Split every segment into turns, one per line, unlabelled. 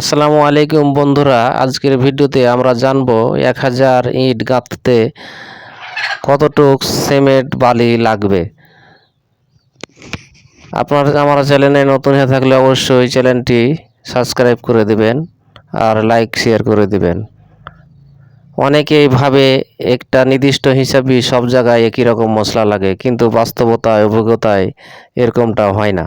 আসসালামু আলাইকুম বন্ধুরা, আজকের ভিডিওতে আমরা জানব এক হাজার ইট গাঁথতে কতটুক সিমেন্ট বালি লাগবে। আপনার আমার চ্যানেলে নতুন হয়ে থাকলে অবশ্যই চ্যানেলটি সাবস্ক্রাইব করে দিবেন আর লাইক, শেয়ার করে দিবেন। অনেকেই ভাবে একটা নির্দিষ্ট হিসাবই সব জায়গায় একই রকম মশলা লাগে, কিন্তু বাস্তবতায়, অভিজ্ঞতায় এরকমটা হয় না।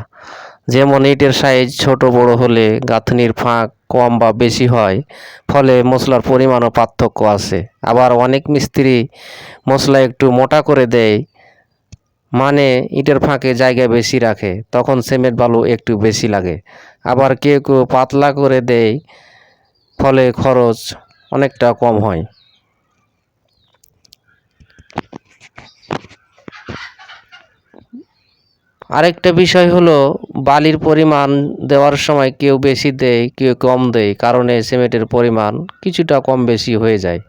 যেমন ইটের সাইজ ছোট বড় হলে গাঁথনির ফাঁক কম বা বেশি হয়, ফলে মশলার পরিমাণও পার্থক্য আছে। আবার অনেক মিস্ত্রি মশলা একটু মোটা করে দেয় মানে ইটের ফাঁকে জায়গা বেশি রাখে, তখন সিমেন্ট বালু একটু বেশি লাগে। আবার কেউ কেউ পাতলা করে দেয়, ফলে খরচ অনেকটা কম হয়। আরেকটা বিষয় হলো বালির পরিমাণ দেওয়ার সময় কেউ বেশি দেয়, কেউ কম দেয়, কারণে সিমেন্টের পরিমাণ কিছুটা কম বেশি হয়ে যায়।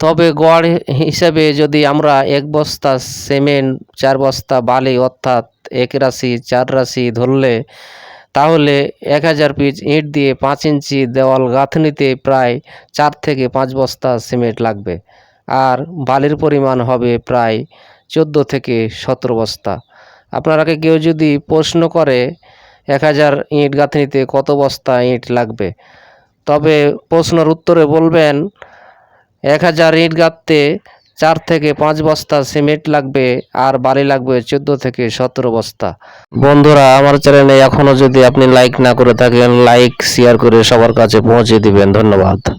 তবে গড় হিসাবে যদি আমরা এক বস্তা সিমেন্ট, চার বস্তা বালি অর্থাৎ এক রাশি, চার রাশি ধরলে, তাহলে এক হাজার পিচ ইট দিয়ে পাঁচ ইঞ্চি দেওয়াল গাঁথনিতে প্রায় চার থেকে পাঁচ বস্তা সিমেন্ট লাগবে। আর বালির পরিমাণ হবে প্রায় চোদ্দ থেকে সতেরো বস্তা। আপনারাকে কেউ যদি প্রশ্ন করে, এক হাজার ইট গাঁথনিতে কত বস্তা ইট লাগবে? তবে প্রশ্নের উত্তরে বলবেন, এক হাজার ইট গাঁথতে চার থেকে পাঁচ বস্তা সিমেন্ট লাগবে আর বালি লাগবে চোদ্দ থেকে সতেরো বস্তা। বন্ধুরা, আমার চ্যানেলে এখনও যদি আপনি লাইক না করে থাকেন, লাইক, শেয়ার করে সবার কাছে পৌঁছে দিবেন। ধন্যবাদ।